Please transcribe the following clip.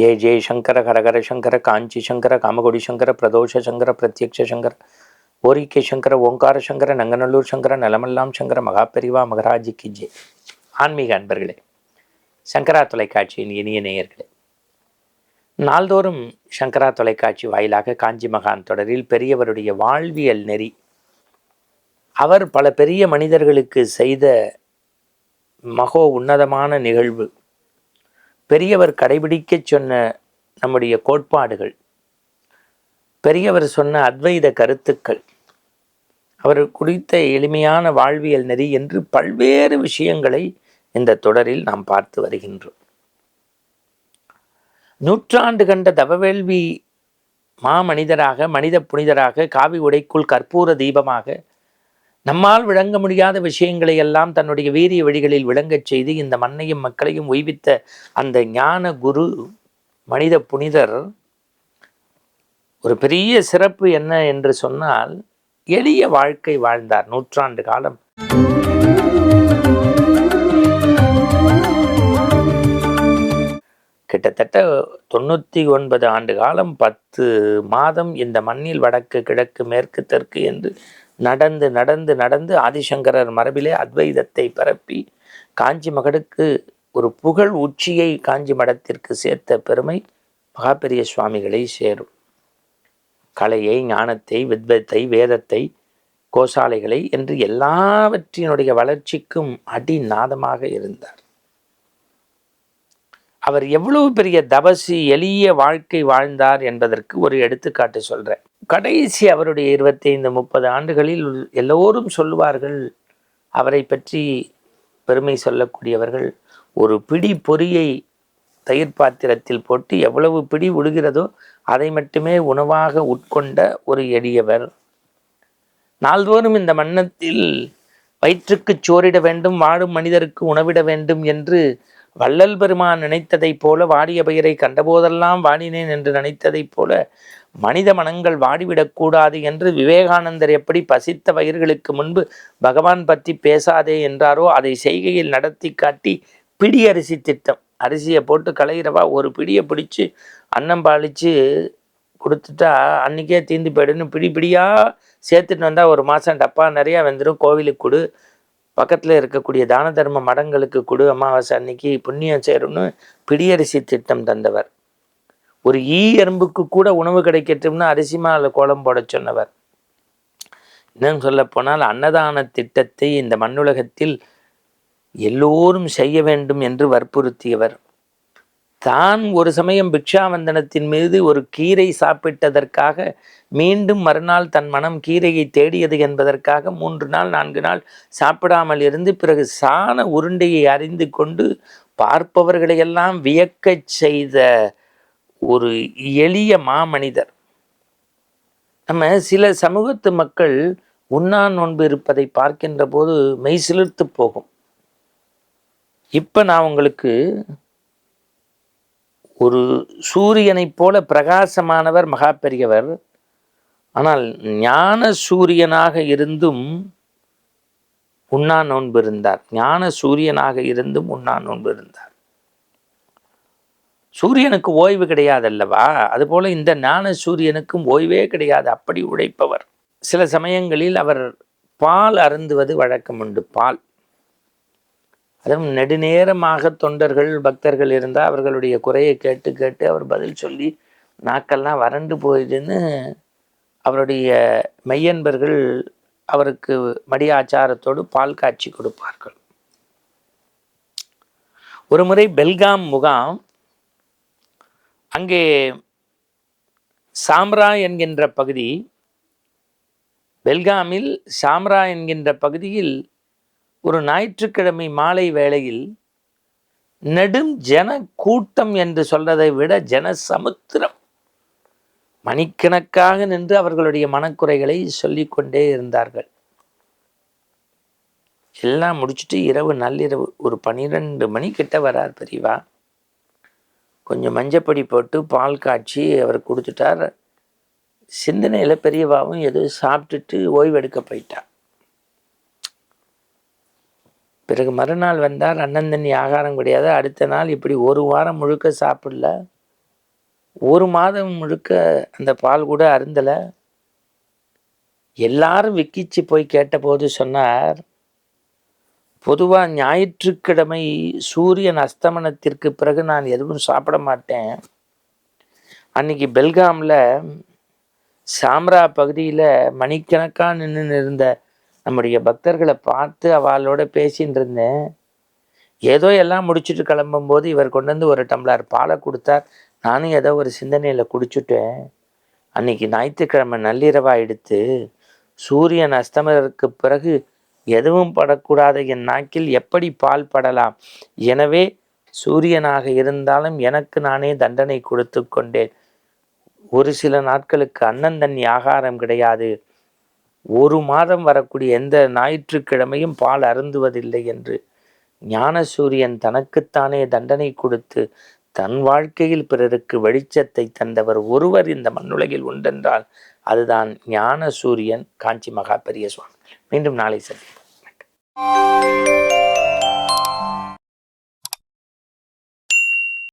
ஜெய ஜெய சங்கர ஹரஹர சங்கர காஞ்சி சங்கர காமகொடி சங்கர பிரதோஷ சங்கர பிரத்யக்ஷ சங்கர ஓரிக்கை சங்கர ஓங்கார சங்கர நங்கநல்லூர் சங்கர நலமெல்லாம் சங்கர மகாபெரிவா மகராஜிக்கு ஜெய் ஆன்மீக அன்பர்களே சங்கரா தொலைக்காட்சியின் இனிய நேயர்களே நாள்தோறும் சங்கரா தொலைக்காட்சி வாயிலாக காஞ்சி மகான் தொடரில் பெரியவருடைய வாழ்வியல் நெறி அவர் பல பெரிய மனிதர்களுக்கு செய்த மகோ உன்னதமான நிகழ்வு பெரியவர் கடைபிடிக்க சொன்ன நம்முடைய கோட்பாடுகள் பெரியவர் சொன்ன அத்வைத கருத்துக்கள் அவர் குறித்த எளிமையான வாழ்வியல் நெறி என்று பல்வேறு விஷயங்களை இந்த தொடரில் நாம் பார்த்து வருகின்றோம். நூற்றாண்டு கண்ட தவவேள்வி மாமனிதராக மனித புனிதராக காவி உடைக்குள் கற்பூர தீபமாக நம்மால் விளங்க முடியாத விஷயங்களை எல்லாம் தன்னுடைய வீரிய வழிகளில் விளங்கச் செய்து இந்த மண்ணையும் மக்களையும் ஒய்வித்த அந்த ஞான குரு மனித புனிதர் ஒரு பெரிய சிறப்பு என்ன என்று சொன்னால் எளிய வாழ்க்கை வாழ்ந்தார் நூற்றாண்டு காலம். கிட்டத்தட்ட தொண்ணூற்றி ஒன்பது ஆண்டு காலம் பத்து மாதம் இந்த மண்ணில் வடக்கு கிழக்கு மேற்கு தெற்கு என்று நடந்து நடந்து நடந்து ஆதிசங்கரர் மரபிலே அத்வைதத்தை பரப்பி காஞ்சி மகடுக்கு ஒரு புகழ் உச்சியை காஞ்சி மடத்திற்கு சேர்த்த பெருமை மகாபெரிய சுவாமிகளை சேரும். கலையை ஞானத்தை வித்வத்தை வேதத்தை கோசாலைகளை என்று எல்லாவற்றினுடைய வளர்ச்சிக்கும் அடிநாதமாக இருந்தார். அவர் எவ்வளவு பெரிய தபசி எளிய வாழ்க்கை வாழ்ந்தார் என்பதற்கு ஒரு எடுத்துக்காட்டு சொல்றேன். கடைசி அவருடைய இருபத்தி ஐந்து முப்பது ஆண்டுகளில் எல்லோரும் சொல்லுவார்கள் அவரை பற்றி பெருமை சொல்லக்கூடியவர்கள் ஒரு பிடி பொறியை தயிர் பாத்திரத்தில் போட்டு எவ்வளவு பிடி விடுகிறதோ அதை மட்டுமே உணவாக உட்கொண்ட ஒரு எளியவர். நாள்தோறும் இந்த மன்னத்தில் வயிற்றுக்கு சோறிட வேண்டும் வாழும் மனிதருக்கு உணவிட வேண்டும் என்று வள்ளல் பெருமான் நினைத்ததைப் போல வாடிய பெயரை கண்டபோதெல்லாம் வாடினேன் என்று நினைத்ததைப் போல மனித மனங்கள் வாடிவிடக்கூடாது என்று விவேகானந்தர் எப்படி பசித்த வயிர்களுக்கு முன்பு பகவான் பற்றி பேசாதே என்றாரோ அதை செய்கையில் நடத்தி காட்டி பிடி அரிசி திட்டம். அரிசியை போட்டு களையிறவா ஒரு பிடியை பிடிச்சு அன்னம் பாலிச்சு கொடுத்துட்டா அன்றைக்கே தீந்து போயிடுன்னு பிடி பிடியாக சேர்த்துட்டு வந்தால் ஒரு மாதம் டப்பா நிறையா வந்துடும் கோவிலுக்கு கொடு. பக்கத்தில் இருக்கக்கூடிய தான தர்ம மடங்களுக்கு கொடு அமாவாசை அன்னைக்கு புண்ணியம் சேரும்னு பிடியரிசி திட்டம் தந்தவர். ஒரு ஈ எறும்புக்கு கூட உணவு கிடைக்கட்டும்னு அரிசி மாலை கோலம் போட சொன்னவர். இன்னும் சொல்ல போனால் அன்னதான திட்டத்தை இந்த மண்ணுலகத்தில் எல்லோரும் செய்ய வேண்டும் என்று வற்புறுத்தியவர். தான் ஒரு சமயம் பிக்ஷாவந்தனத்தின் மீது ஒரு கீரை சாப்பிட்டதற்காக மீண்டும் மறுநாள் தன் மனம் கீரையை தேடியது என்பதற்காக மூன்று நாள் நான்கு நாள் சாப்பிடாமல் இருந்து பிறகு சாண உருண்டையை அறிந்து கொண்டு பார்ப்பவர்களையெல்லாம் வியக்கச் செய்த ஒரு எளிய மாமனிதர். நம்ம சில சமூகத்து மக்கள் உண்ணா நோன்பு இருப்பதை பார்க்கின்ற போது மெய்சிலிர்த்து போகும். இப்போ நான் உங்களுக்கு ஒரு சூரியனைப் போல பிரகாசமானவர் மகா பெரியவர் ஆனால் ஞான சூரியனாக இருந்தும் உண்ணா நோன்பு இருந்தார். ஞான சூரியனாக இருந்தும் உண்ணா நோன்பு இருந்தார். சூரியனுக்கு ஓய்வு கிடையாது அல்லவா அதுபோல இந்த ஞான சூரியனுக்கும் ஓய்வே கிடையாது. அப்படி உழைப்பவர். சில சமயங்களில் அவர் பால் அருந்துவது வழக்கம் உண்டு. பால். அதுவும் நெடுநேரமாக தொண்டர்கள் பக்தர்கள் இருந்தால் அவர்களுடைய குறையை கேட்டு கேட்டு அவர் பதில் சொல்லி நாக்கெல்லாம் வறண்டு போயிடுன்னு அவருடைய மெய்யன்பர்கள் அவருக்கு மடியாச்சாரத்தோடு பால் காட்சி கொடுப்பார்கள். ஒரு முறை பெல்காம் முகாம் அங்கே சாம்ரா என்கின்ற பகுதி பெல்காமில் சாம்ரா என்கின்ற பகுதியில் ஒரு ஞாயிற்றுக்கிழமை மாலை வேளையில் நெடும் ஜன கூட்டம் என்று சொல்றதை விட ஜன சமுத்திரம் மணிக்கணக்காக நின்று அவர்களுடைய மனக்குறைகளை சொல்லிக்கொண்டே இருந்தார்கள். எல்லாம் முடிச்சுட்டு இரவு நள்ளிரவு ஒரு பன்னிரெண்டு மணி கிட்ட வரார் பெரியவா. கொஞ்சம் மஞ்சப்பொடி போட்டு பால் காய்ச்சி அவர் கொடுத்துட்டார். சிந்தனையில் பெரியவாவும் ஏதோ சாப்பிட்டுட்டு ஓய்வெடுக்க போயிட்டார் பிறகு மறுநாள் வந்தால் அண்ணன் தண்ணி ஆகாரம் கிடையாது. அடுத்த நாள் இப்படி ஒரு வாரம் முழுக்க சாப்பிடல. ஒரு மாதம் முழுக்க அந்த பால் கூட அருந்தலை. எல்லாரும் விக்கிச்சு போய் கேட்டபோது சொன்னார் பொதுவாக ஞாயிற்றுக்கிழமை சூரியன் அஸ்தமனத்திற்கு பிறகு நான் எதுவும் சாப்பிட மாட்டேன். அன்னைக்கு பெல்காமில் சாம்ரா பகுதியில் மணிக்கணக்காக நின்று இருந்த நம்முடைய பக்தர்களை பார்த்து அவளோட பேசின்னு இருந்தேன் ஏதோ எல்லாம் முடிச்சுட்டு கிளம்பும்போது இவர் கொண்டு வந்து ஒரு டம்ளர் பாலை கொடுத்தார். நானும் ஏதோ ஒரு சிந்தனையில் குடிச்சுட்டேன். அன்னைக்கு ஞாயிற்றுக்கிழமை நள்ளிரவாக எடுத்து சூரியன் அஸ்தமருக்கு பிறகு எதுவும் படக்கூடாத என் நாக்கில் எப்படி பால் படலாம்? எனவே சூரியனாக இருந்தாலும் எனக்கு நானே தண்டனை கொடுத்து கொண்டேன். ஒரு சில நாட்களுக்கு அண்ணன் தண்ணி ஆகாரம் கிடையாது. ஒரு மாதம் வரக்கூடிய எந்த ஞாயிற்றுக்கிழமையும் பால் அருந்துவதில்லை என்று ஞானசூரியன் தனக்குத்தானே தண்டனை கொடுத்து தன் வாழ்க்கையில் பிறருக்கு வெளிச்சத்தை தந்தவர் ஒருவர் இந்த மண்ணுலகில் உண்டென்றால் அதுதான் ஞான சூரியன் காஞ்சி மகா பெரிய சுவாமி. மீண்டும் நாளை சந்திப்போம்.